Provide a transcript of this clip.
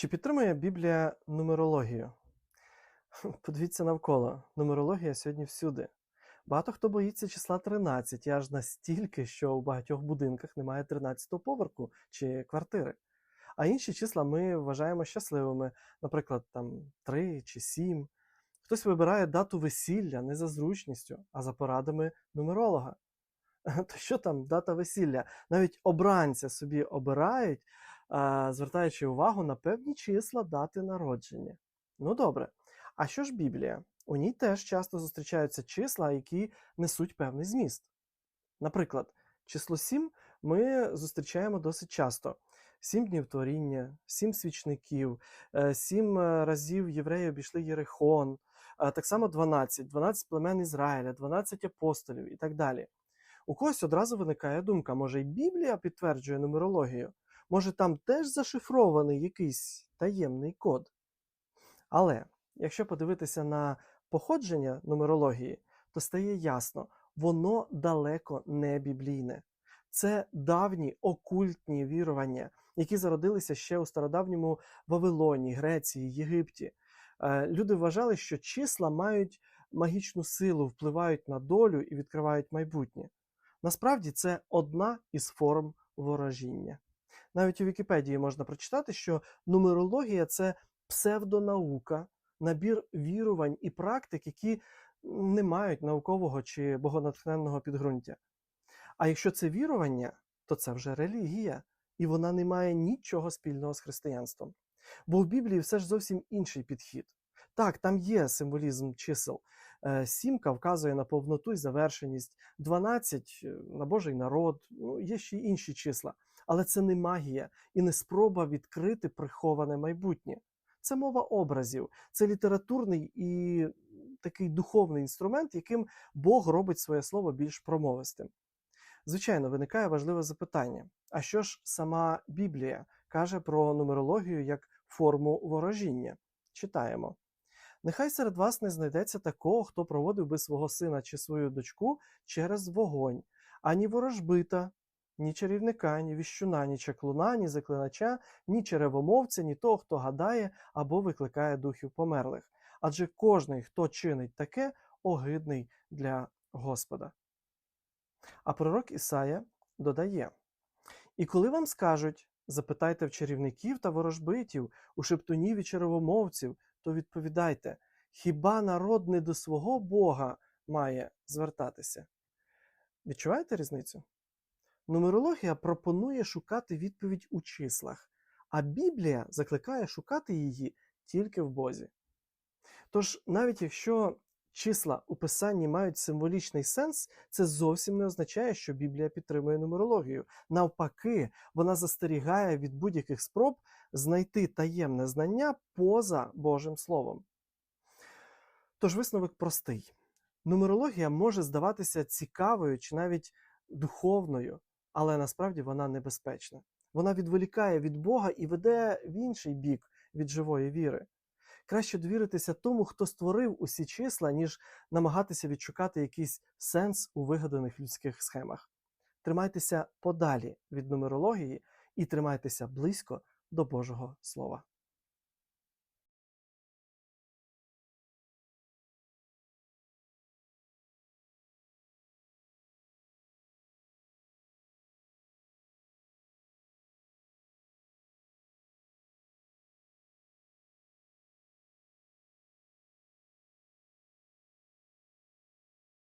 Чи підтримує Біблія нумерологію? Подивіться навколо. Нумерологія сьогодні всюди. Багато хто боїться числа 13, і аж настільки, що у багатьох будинках немає 13-го поверху чи квартири. А інші числа ми вважаємо щасливими, наприклад, там 3 чи 7. Хтось вибирає дату весілля не за зручністю, а за порадами нумеролога. То що там дата весілля? Навіть обранця собі обирають, звертаючи увагу на певні числа дати народження. Ну добре. А що ж Біблія? У ній теж часто зустрічаються числа, які несуть певний зміст. Наприклад, число 7 ми зустрічаємо досить часто: сім днів творіння, сім свічників, е, сім е, разів євреї обійшли Єрихон, так само 12, 12 племен Ізраїля, 12 апостолів і так далі. У когось одразу виникає думка, може, і Біблія підтверджує нумерологію, може там теж зашифрований якийсь таємний код. Але якщо подивитися на походження нумерології, то стає ясно, воно далеко не біблійне. Це давні окультні вірування, які зародилися ще у стародавньому Вавилоні, Греції, Єгипті. Е, Люди вважали, що числа мають магічну силу, впливають на долю і відкривають майбутнє. Насправді це одна із форм ворожіння. Навіть у Вікіпедії можна прочитати, що нумерологія це псевдонаука, набір вірувань і практик, які не мають наукового чи богонатхненного підґрунтя. А якщо це вірування, то це вже релігія, і вона не має нічого спільного з християнством. Бо в Біблії все ж зовсім інший підхід. Так, там є символізм чисел. Е, Сімка вказує на повноту і завершеність, 12 на Божий народ, ну, є ще й інші числа. Але це не магія і не спроба відкрити приховане майбутнє. Це мова образів, це літературний і такий духовний інструмент, яким Бог робить своє слово більш промовистим. Звичайно, виникає важливе запитання: а що ж сама Біблія каже про нумерологію як форму ворожіння? Читаємо. Нехай серед вас не знайдеться такого, хто проводив би свого сина чи свою дочку через вогонь, ані ворожбита, ні чарівника, ні віщуна, ні чаклуна, ні заклинача, ні черевомовця, ні того, хто гадає або викликає духів померлих. Адже кожний, хто чинить таке, огидний для Господа. А пророк Ісая додає: І коли вам скажуть, запитайте в чарівників та ворожбитів, у шептунів і черевомовців, то відповідайте, хіба народ не до свого Бога має звертатися? Відчуваєте різницю? Нумерологія пропонує шукати відповідь у числах, а Біблія закликає шукати її тільки в Бозі. Тож, навіть якщо числа у писанні мають символічний сенс, це зовсім не означає, що Біблія підтримує нумерологію. Навпаки, вона застерігає від будь-яких спроб знайти таємне знання поза Божим Словом. Тож висновок простий: нумерологія може здаватися цікавою чи навіть духовною, але насправді вона небезпечна. Вона відволікає від Бога і веде в інший бік від живої віри. Краще довіритися тому, хто створив усі числа, ніж намагатися відшукати якийсь сенс у вигаданих людських схемах. Тримайтеся подалі від нумерології і тримайтеся близько до Божого Слова.